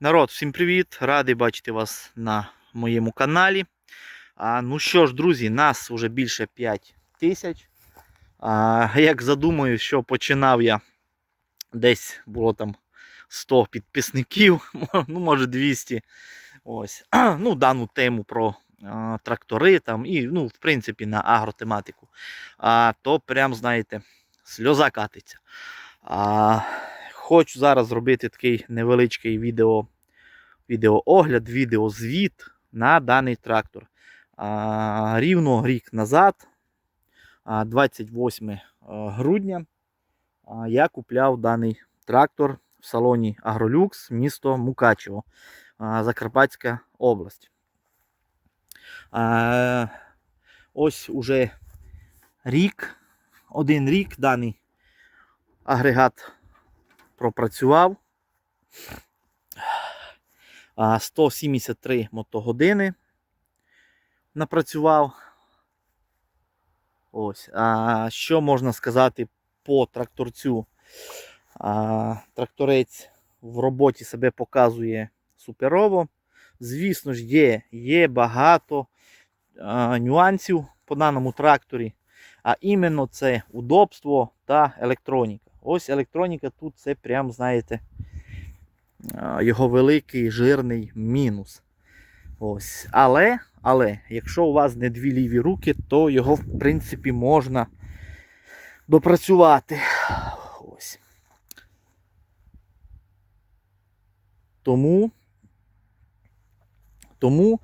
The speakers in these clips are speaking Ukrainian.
Народ, всім привіт! Радий бачити вас на моєму каналі. А, ну що ж, друзі, нас вже більше 5 тисяч. А, як задумаю, що починав я десь було там 100 підписників, ну може 200. Ось. Ну, дану тему про а, трактори там і, ну, в принципі, на агротематику. А, то прям, знаєте, сльоза катиться. А, хочу зараз зробити такий невеличкий відео, відеоогляд, відеозвіт на даний трактор. А, рівно рік назад, 28 е, грудня, я купляв даний трактор в салоні Агролюкс, місто Мукачево, Закарпатська область. А, ось уже рік, один рік даний агрегат пропрацював. 173 мотогодини напрацював. Ось. А, що можна сказати по тракторцю? А, тракторець в роботі себе показує суперово. Звісно ж, є, є багато а, нюансів по даному тракторі. А іменно це удобство та електроніка. Ось електроніка тут це прям, знаєте, його великий жирний мінус. Ось. Але, але, якщо у вас не дві ліві руки, то його, в принципі, можна допрацювати. Ось. Тому, тому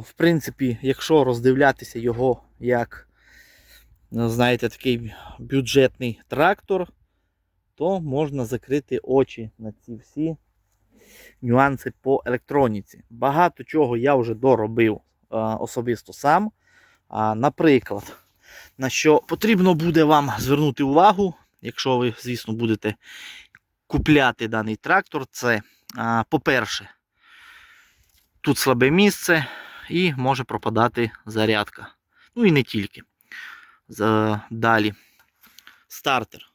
в принципі, якщо роздивлятися його як, знаєте, такий бюджетний трактор, то можна закрити очі на ці всі нюанси по електроніці. Багато чого я вже доробив особисто сам. Наприклад, на що потрібно буде вам звернути увагу, якщо ви, звісно, будете купляти даний трактор, це, по-перше, тут слабе місце і може пропадати зарядка. Ну і не тільки. Далі. Стартер.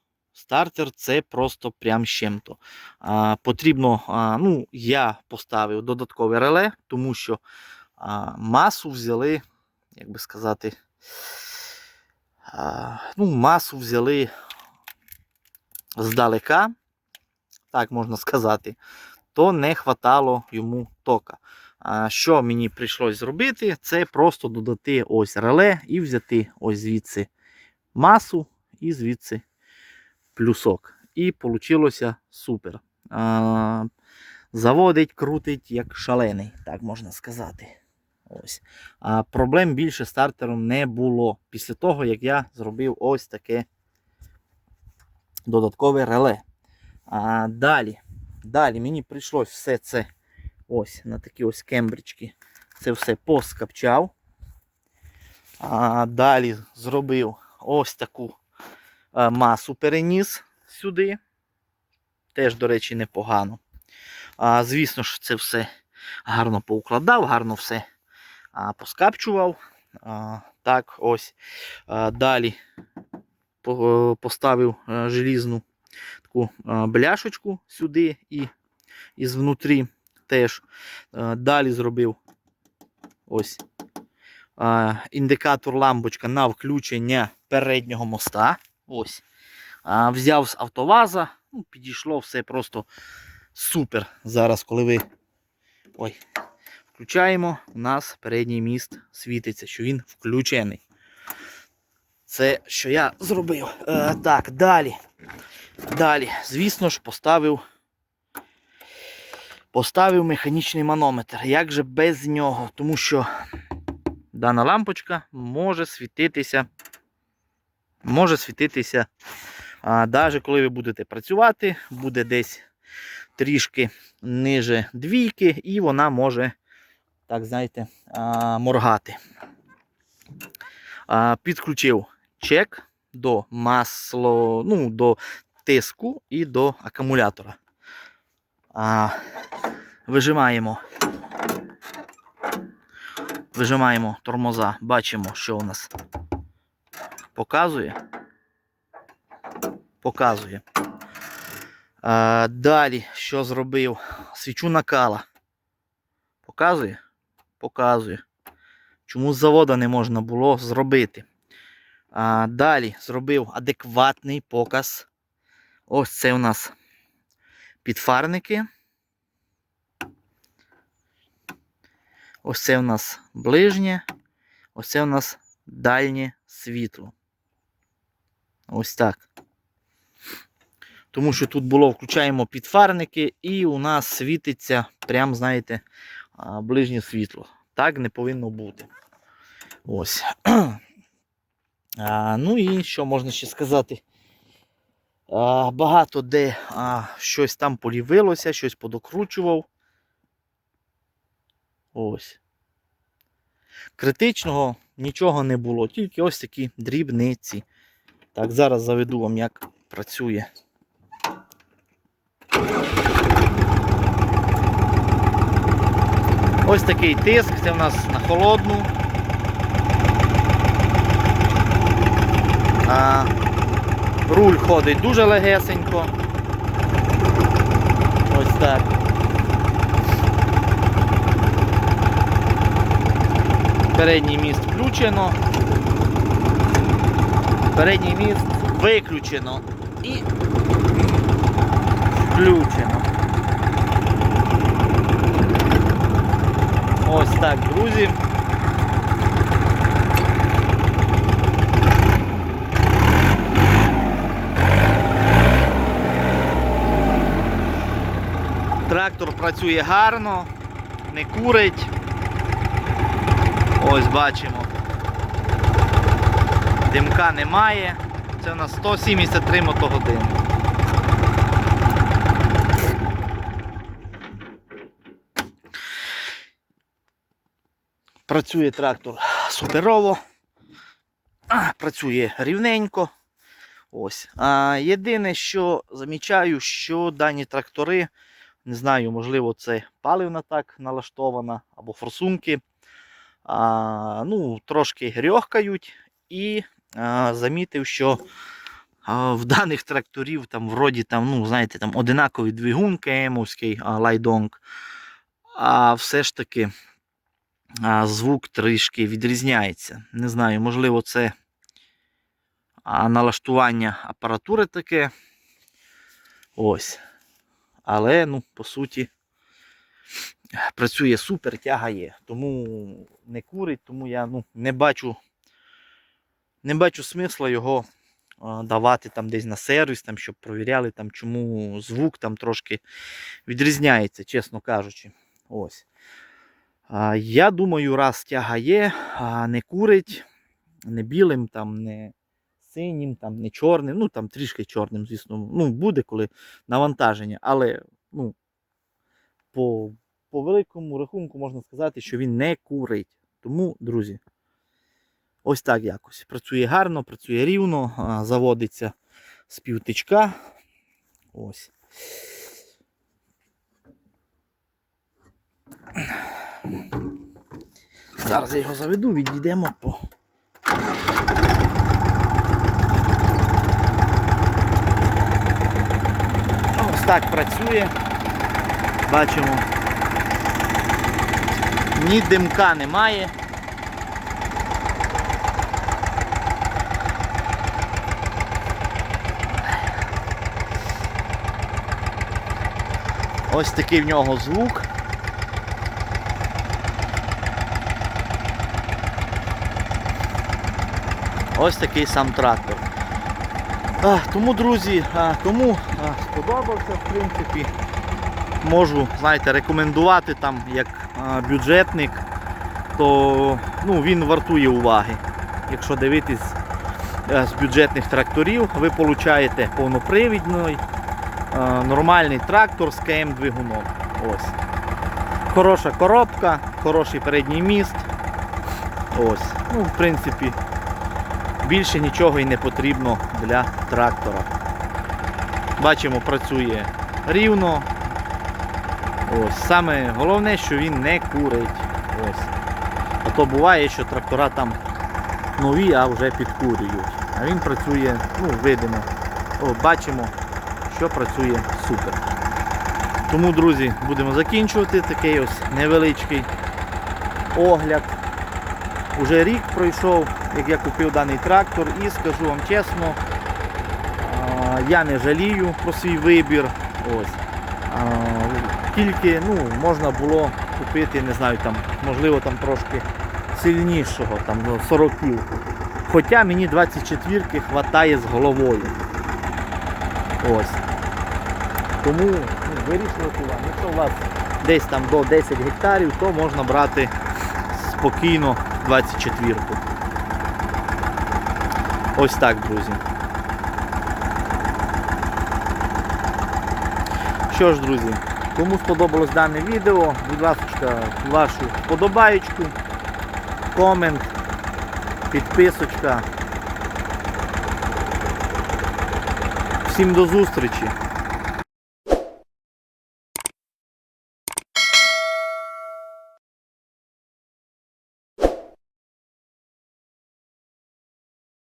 Стартер це просто прям з чим-то. А, потрібно, а, ну, я поставив додаткове реле, тому що а, масу взяли, як би сказати, а, ну, масу взяли здалека, так можна сказати, то не хватало йому тока. Що мені прийшлось зробити, це просто додати ось реле і взяти ось звідси масу і звідси плюсок. І вийшло супер. А, заводить, крутить як шалений, так можна сказати. Ось. А проблем більше стартером не було після того, як я зробив ось таке додаткове реле. А далі, далі мені прийшлось все це ось на такі ось кембрички. Це все поскапчав. А далі зробив ось таку масу переніс сюди. Теж, до речі, непогано. А, Звісно ж, це все гарно поукладав, гарно все а, поскапчував. А, Так, ось. А, Далі поставив желізну таку бляшечку сюди і із внутрі теж. А, Далі зробив ось а, індикатор лампочка на включення переднього моста. Ось. А, взяв з автоваза, ну, підійшло все просто супер. Зараз, коли ви ой, включаємо, у нас передній міст світиться, що він включений. Це що я зробив. Е, так, далі. Далі, звісно ж, поставив. Поставив механічний манометр. Як же без нього? Тому що дана лампочка може світитися. Може світитися навіть коли ви будете працювати, буде десь трішки ниже двійки, і вона може, так знаєте, моргати. Підключив чек до масло, ну, до тиску і до акумулятора. Вижимаємо. Вижимаємо тормоза, бачимо, що у нас показує показує. А, далі, що зробив? Свічу накала. Показує? Показує. Чому з завода не можна було зробити? А, далі зробив адекватний показ. Ось це у нас підфарники. Ось це у нас ближнє. Ось це у нас дальнє світло. Ось так. Тому що тут було, включаємо підфарники, і у нас світиться, прям, знаєте, ближнє світло. Так не повинно бути. Ось. А, ну і що можна ще сказати? А, багато де а, щось там полівилося, щось подокручував. Ось. Критичного нічого не було, тільки ось такі дрібниці. Так, зараз заведу вам, як працює. Ось такий тиск, це в нас на холодну. А, руль ходить дуже легесенько. Ось так. Передній міст включено. Передній міст виключено і включено. Ось так, друзі. Трактор працює гарно, не курить. Ось бачимо. Димка немає. Це у нас 173 мотогодини. Працює трактор суперово. Працює рівненько. Ось. А, єдине, що замічаю, що дані трактори, не знаю, можливо, це паливна так налаштована, або форсунки. А, ну, трошки грьохкають. І замітив, що в даних тракторів там вроді там, ну, знаєте, там одинаковий двигун КМовський, лайдонг. А все ж таки звук трішки відрізняється. Не знаю, можливо, це налаштування апаратури таке. Ось. Але, ну, по суті, працює супер, тяга є. Тому не курить, тому я ну, не бачу не бачу смисла його давати там десь на сервіс, там, щоб провіряли, там, чому звук там трошки відрізняється, чесно кажучи. Ось. Я думаю, раз тяга є, не курить, не білим, там, не синім, там, не чорним, ну там трішки чорним, звісно, ну, буде коли навантаження, але ну, по, по великому рахунку можна сказати, що він не курить. Тому, друзі, ось так якось. Працює гарно, працює рівно, заводиться з півтичка. Ось. Зараз я його заведу, відійдемо по. Ось так працює. Бачимо. Ні димка немає. Ось такий в нього звук. Ось такий сам трактор. А, тому, друзі, а, кому а, сподобався, в принципі, можу, знаєте, рекомендувати там як а, бюджетник, то ну, він вартує уваги. Якщо дивитись е, з бюджетних тракторів, ви получаєте повнопривідний, нормальний трактор з КМ двигуном. Ось. Хороша коробка, хороший передній міст. Ось. Ну, в принципі, більше нічого і не потрібно для трактора. Бачимо, працює рівно. Ось. Саме головне, що він не курить. Ось. А то буває, що трактора там нові, а вже підкурюють. А він працює, ну, видимо. О, бачимо, що працює супер. Тому, друзі, будемо закінчувати такий ось невеличкий огляд. Уже рік пройшов, як я купив даний трактор, і скажу вам чесно, я не жалію про свій вибір. Ось. Тільки ну, можна було купити, не знаю, там, можливо, там трошки сильнішого, там ну, 40 Хоча мені 24-ки хватає з головою. Ось. Тому ну, вирішувати вам. Якщо у вас десь там до 10 гектарів, то можна брати спокійно 24-ку. Ось так, друзі. Що ж, друзі, кому сподобалось дане відео, будь ласка, вашу вподобаєчку, комент, підписочка. Всім до зустрічі!